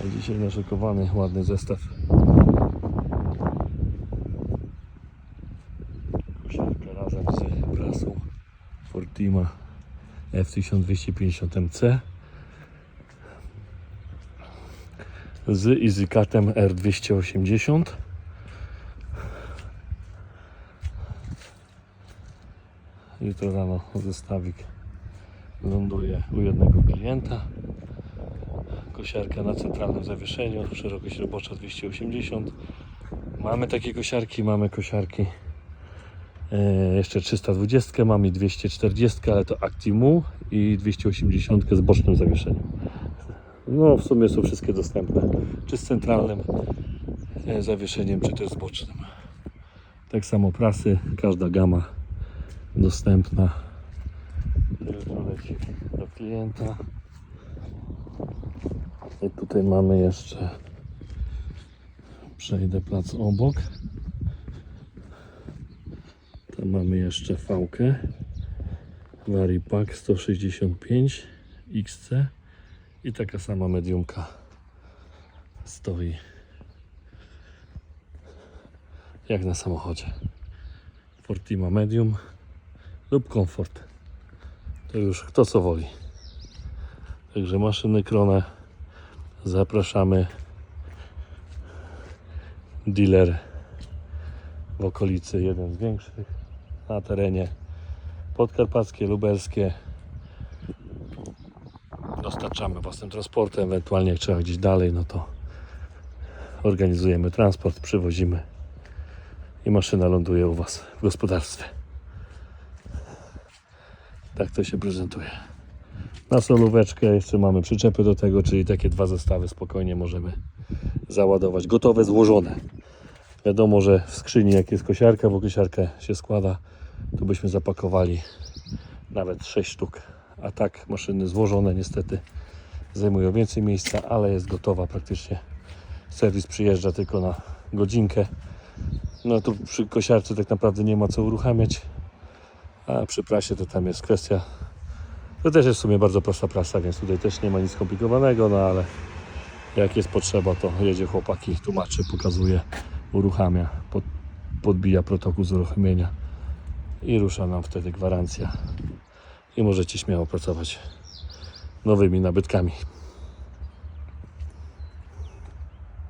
A dzisiaj naszykowany ładny zestaw. Kosiarka razem z prasą Fortima F1250MC z EasyCutem R280 Jutro rano zestawik ląduje u jednego klienta. Kosiarka na centralnym zawieszeniu, szerokość robocza 280. Mamy takie kosiarki, mamy kosiarki e, jeszcze 320, mamy 240, ale to Actimu i 280 z bocznym zawieszeniem. No w sumie są wszystkie dostępne, czy z centralnym e, zawieszeniem, czy też z bocznym. Tak samo prasy, każda gama dostępna. Jutro leci do klienta. I tutaj mamy jeszcze przejdę plac obok. Tam mamy jeszcze fałkę. Varipack 165 XC i taka sama mediumka stoi jak na samochodzie. Fortima Medium lub Comfort to już kto co woli. Także maszyny Krone zapraszamy dealer w okolicy jeden z większych na terenie podkarpackie, lubelskie. Dostarczamy własnym transportem ewentualnie jak trzeba gdzieś dalej no to organizujemy transport, przywozimy i maszyna ląduje u Was w gospodarstwie. Tak to się prezentuje na solóweczkę jeszcze mamy przyczepy do tego, czyli takie dwa zestawy spokojnie możemy załadować. Gotowe, złożone. Wiadomo, że w skrzyni jak jest kosiarka, bo kosiarkę się składa, to byśmy zapakowali nawet 6 sztuk. A tak maszyny złożone niestety zajmują więcej miejsca, ale jest gotowa praktycznie. Serwis przyjeżdża tylko na godzinkę. No tu przy kosiarce tak naprawdę nie ma co uruchamiać. A przy prasie to tam jest kwestia to też jest w sumie bardzo prosta prasa, więc tutaj też nie ma nic skomplikowanego, no ale jak jest potrzeba, to jedzie chłopaki, tłumaczy, pokazuje, uruchamia, pod, podbija protokół z uruchomienia i rusza nam wtedy gwarancja i możecie śmiało pracować nowymi nabytkami.